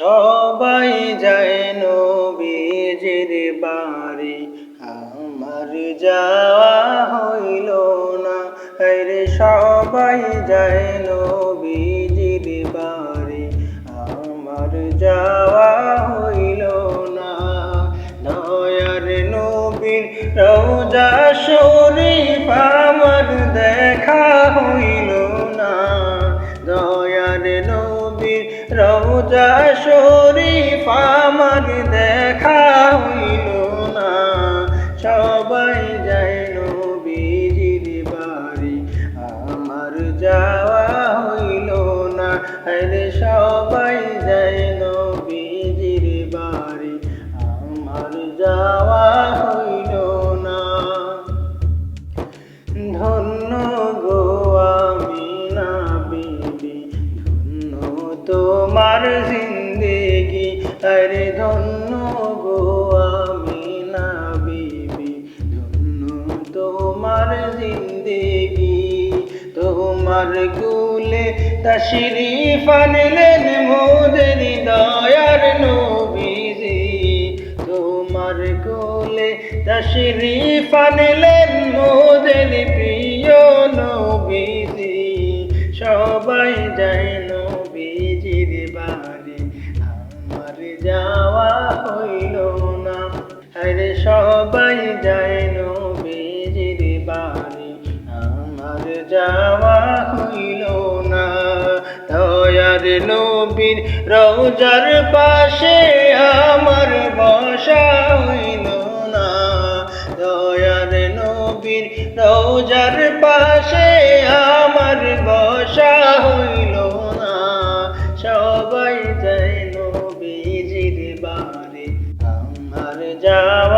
সবাই যায় নবীজির বাড়ি। আমার যাওয়া হইল না রে সবাই যায় নবীজির বাড়ি। আমার যাওয়া হইল না, দয়ার নবীর রোজা শরীফ আমার দেখা হইল না, দয়ার নবীর রোজা শরীফ আমার দেখা হইল না। সবাই যায় নবীজির বাড়ি, আমার যাওয়া হইল না। আরে সবাই যায় নবীজির বাড়ি, আমার যাওয়া তোমার জিন্দেগি, আরে ধন্য গো আমিনা বিবি। ধন্য তোমার জিন্দেগি, তোমার গুলে তশরিফ আনলেন মোদের দয়ার নবীজি। তোমার কোলে তশরিফ আনলেন মোদের প্রিয় যাওয়া হইল না। আরে সবাই যায় নবীজির বাড়ি। আমার যাওয়া হইল না। দয়ার নবীর রোজার পাশে আমার বসা হইল না। দয়ার নবীর রোজার পাশে আমার বসা হইল না। সবাই যাই